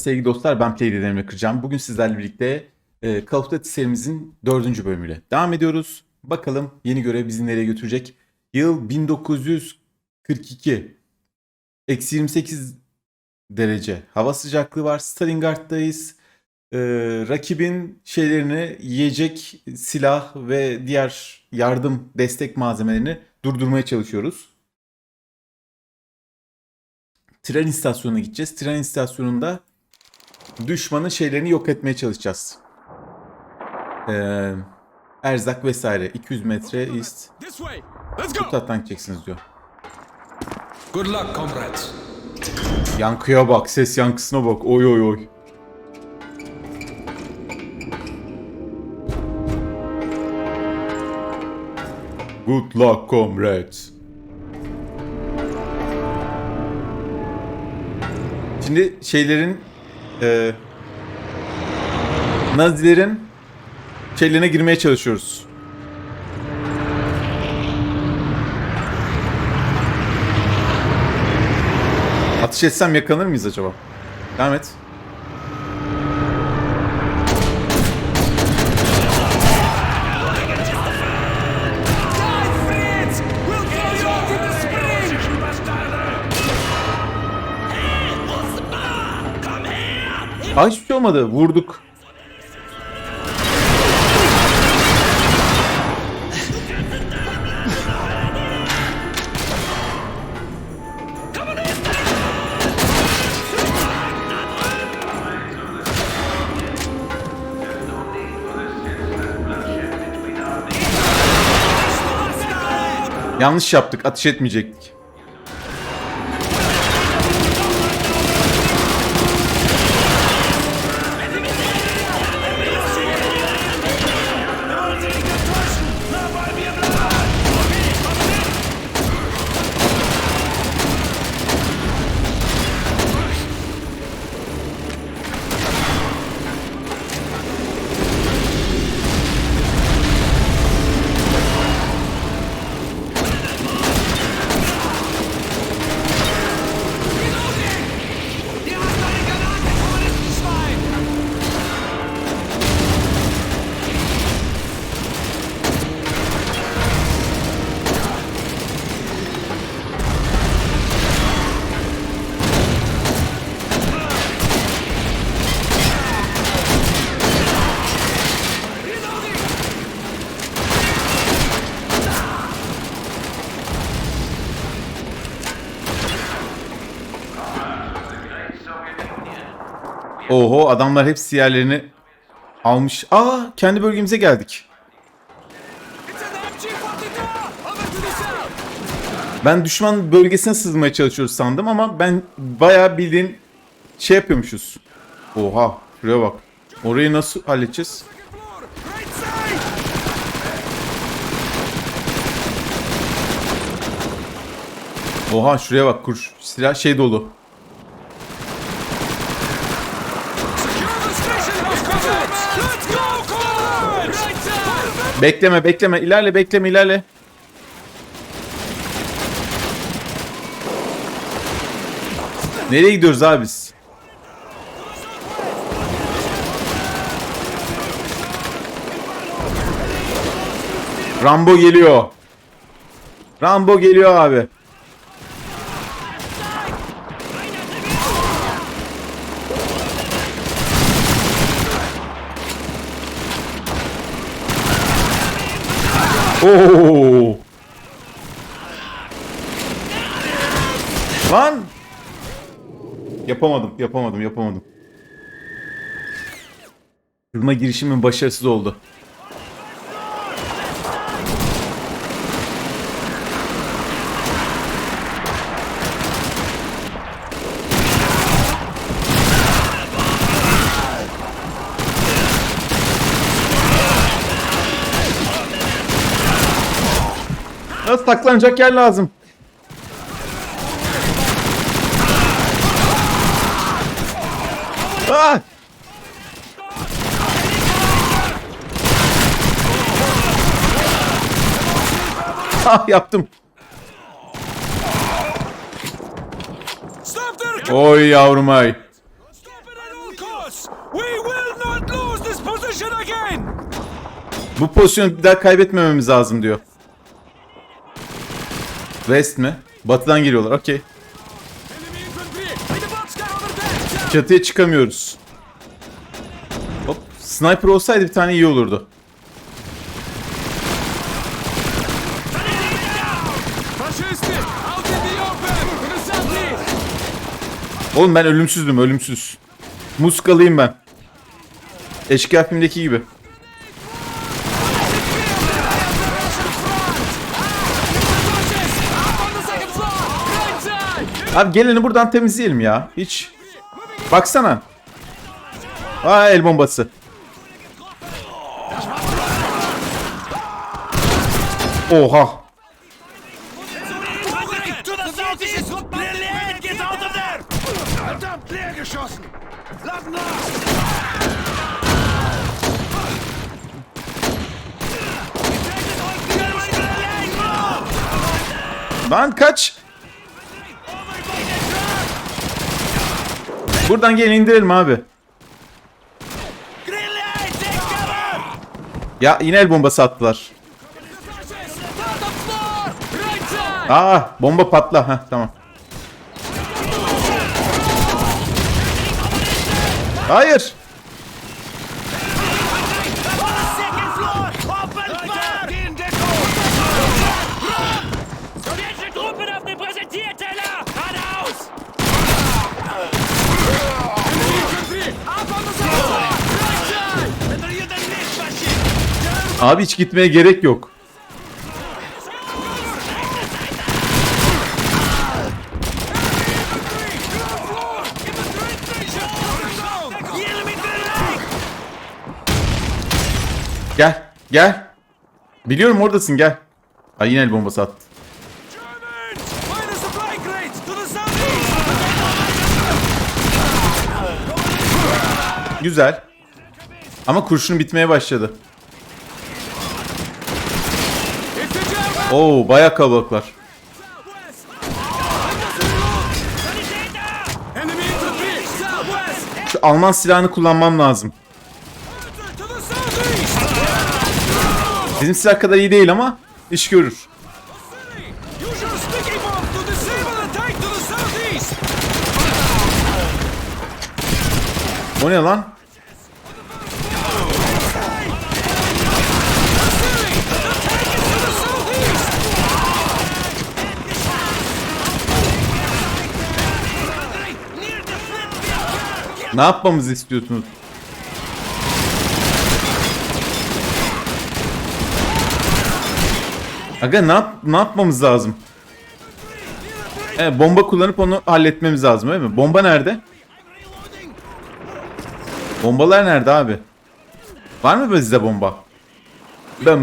sevgili dostlar ben Play Emre Kırcan. Bugün sizlerle birlikte e, Call of Duty serimizin dördüncü bölümüyle devam ediyoruz. Bakalım yeni görev bizi nereye götürecek. Yıl 1942. Eksi 28 derece hava sıcaklığı var. Stalingrad'dayız. E, rakibin şeylerini yiyecek, silah ve diğer yardım, destek malzemelerini durdurmaya çalışıyoruz tren istasyonuna gideceğiz. Tren istasyonunda düşmanın şeylerini yok etmeye çalışacağız. Ee, erzak vesaire. 200 metre east. Go. taraftan gideceksiniz diyor. Good luck, comrades. Yankıya bak. Ses yankısına bak. Oy oy oy. Good luck comrades. Şimdi şeylerin e, Nazilerin şeylerine girmeye çalışıyoruz. Atış etsem yakalanır mıyız acaba? Devam et. Olmadı. Vurduk. Yanlış yaptık. Ateş etmeyecektik. Oho adamlar hepsi yerlerini almış. Aa kendi bölgemize geldik. It's an MG-42! Over to the south! Ben düşman bölgesine sızmaya çalışıyoruz sandım ama ben bayağı bildiğin şey yapıyormuşuz. Oha şuraya bak. Orayı nasıl halledeceğiz? Oha şuraya bak kur silah şey dolu. Bekleme bekleme ilerle bekleme ilerle. Nereye gidiyoruz abi biz? Rambo geliyor. Rambo geliyor abi. Oo. Lan! Yapamadım, yapamadım, yapamadım. Kırma girişimin başarısız oldu. Nasıl saklanacak yer lazım. Ah! Ah yaptım. Oy yavrum ay. Bu pozisyonu bir daha kaybetmememiz lazım diyor. West mi? Batıdan geliyorlar. Okey. Çatıya çıkamıyoruz. Hop. Sniper olsaydı bir tane iyi olurdu. Oğlum ben ölümsüzdüm ölümsüz. Muskalıyım ben. Eşkıya filmdeki gibi. Abi geleni buradan temizleyelim ya. Hiç. Baksana. Aa el bombası. Oha. To the Buradan gelin indirelim abi. Ya yine el bombası attılar. Aa bomba patla. Heh, tamam. Hayır. Abi hiç gitmeye gerek yok. Gel. Gel. Biliyorum oradasın gel. Ay yine el bombası attı. Güzel. Ama kurşun bitmeye başladı. Oo bayağı kalabalıklar. Şu Alman silahını kullanmam lazım. Bizim silah kadar iyi değil ama iş görür. O ne lan? Ne yapmamızı istiyorsunuz? Aga ne, yap ne yapmamız lazım? Evet, bomba kullanıp onu halletmemiz lazım değil mi? Bomba nerede? Bombalar nerede abi? Var mı bizde bomba? The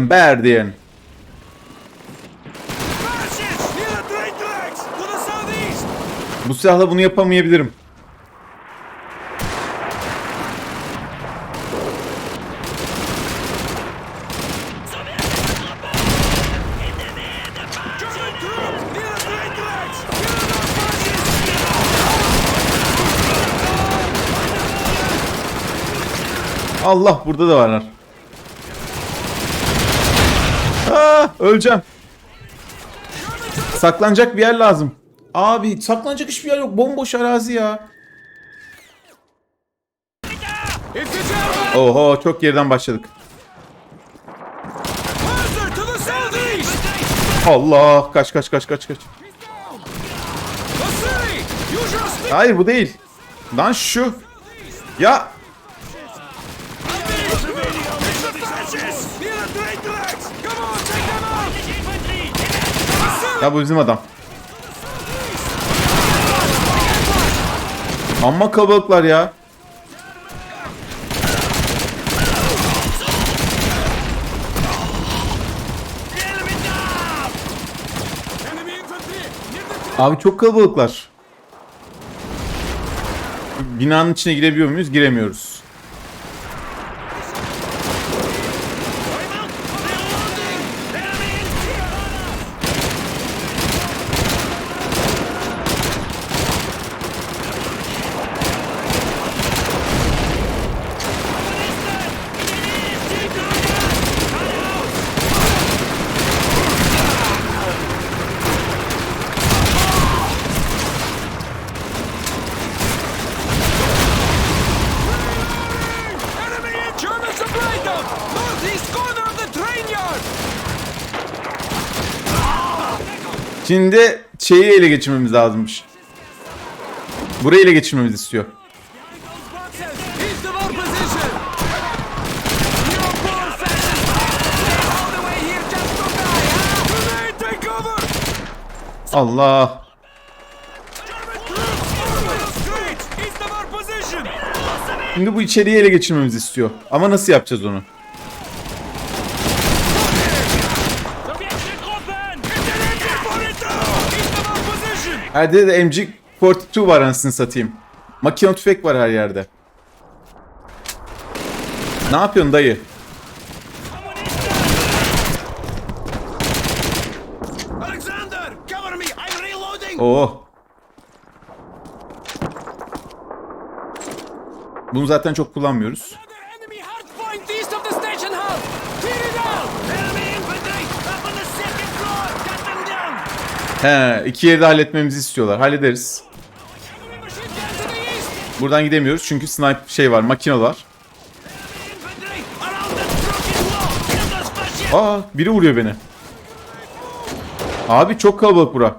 southeast! Bu silahla bunu yapamayabilirim. Allah burada da varlar. Aa, öleceğim. Saklanacak bir yer lazım. Abi saklanacak hiçbir yer yok. Bomboş arazi ya. Oho çok geriden başladık. Allah kaç kaç kaç kaç kaç. Hayır bu değil. Lan şu. Ya ya bu bizim adam. Amma kalabalıklar ya. Abi çok kalabalıklar. Binanın içine girebiliyor muyuz? Giremiyoruz. Şimdi şeyi ele geçirmemiz lazımmış. Burayı ele geçirmemizi istiyor. Allah. Şimdi bu içeriği ele geçirmemizi istiyor. Ama nasıl yapacağız onu? Her yerde de MG42 var anasını satayım. Makine tüfek var her yerde. Ne yapıyorsun dayı? Alexander, cover me. I'm reloading. Oo. Bunu zaten çok kullanmıyoruz. He, iki yeri de halletmemizi istiyorlar. Hallederiz. Buradan gidemiyoruz çünkü sniper şey var, makine. Aa, biri vuruyor beni. Abi çok kalabalık bura.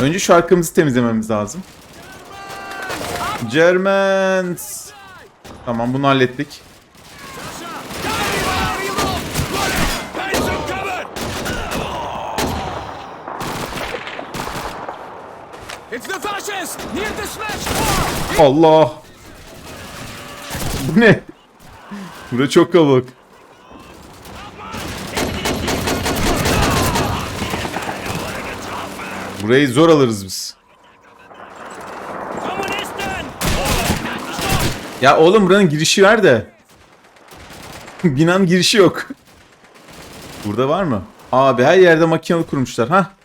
Önce şu arkamızı temizlememiz lazım. Germans. Tamam bunu hallettik. Allah. Bu ne? Bura çok kalabalık. Burayı zor alırız biz. Ya oğlum buranın girişi var da. Binanın girişi yok. Burada var mı? Abi her yerde makinalı kurmuşlar. ha.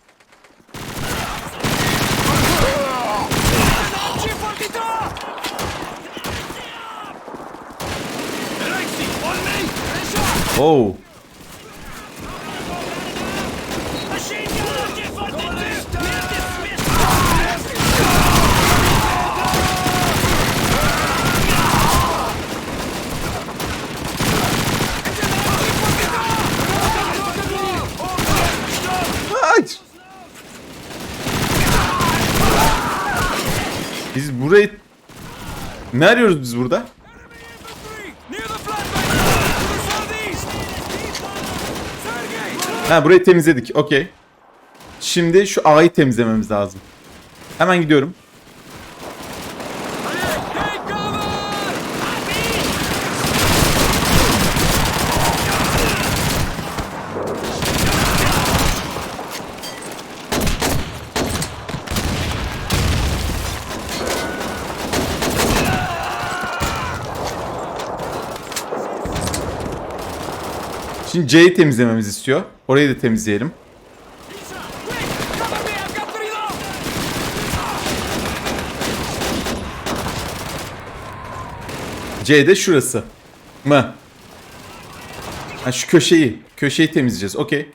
Oh. Machine gun! G42! Near dismissed! Ay. Biz burayı... Ne arıyoruz biz burada? Ha burayı temizledik. Okey. Şimdi şu A'yı temizlememiz lazım. Hemen gidiyorum. Şimdi C'yi temizlememizi istiyor. Orayı da temizleyelim. C de şurası. Mı? Ha şu köşeyi. Köşeyi temizleyeceğiz. Okey.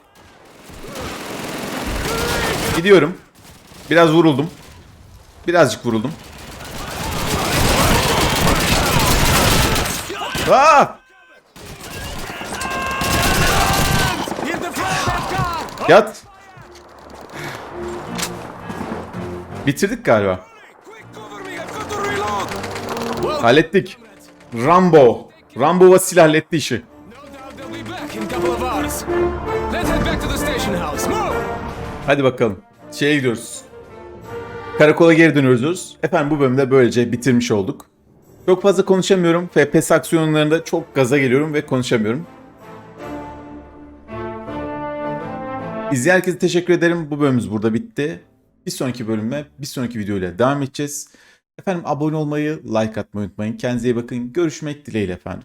Gidiyorum. Biraz vuruldum. Birazcık vuruldum. Aa! Yat. Bitirdik galiba. Hallettik. Rambo. Rambo silah halletti işi. Hadi bakalım. Şeye gidiyoruz. Karakola geri dönüyoruz. Efendim bu bölümde böylece bitirmiş olduk. Çok fazla konuşamıyorum. FPS aksiyonlarında çok gaza geliyorum ve konuşamıyorum. İzleyen herkese teşekkür ederim. Bu bölümümüz burada bitti. Bir sonraki bölüme, bir sonraki videoyla devam edeceğiz. Efendim abone olmayı, like atmayı unutmayın. Kendinize iyi bakın. Görüşmek dileğiyle efendim.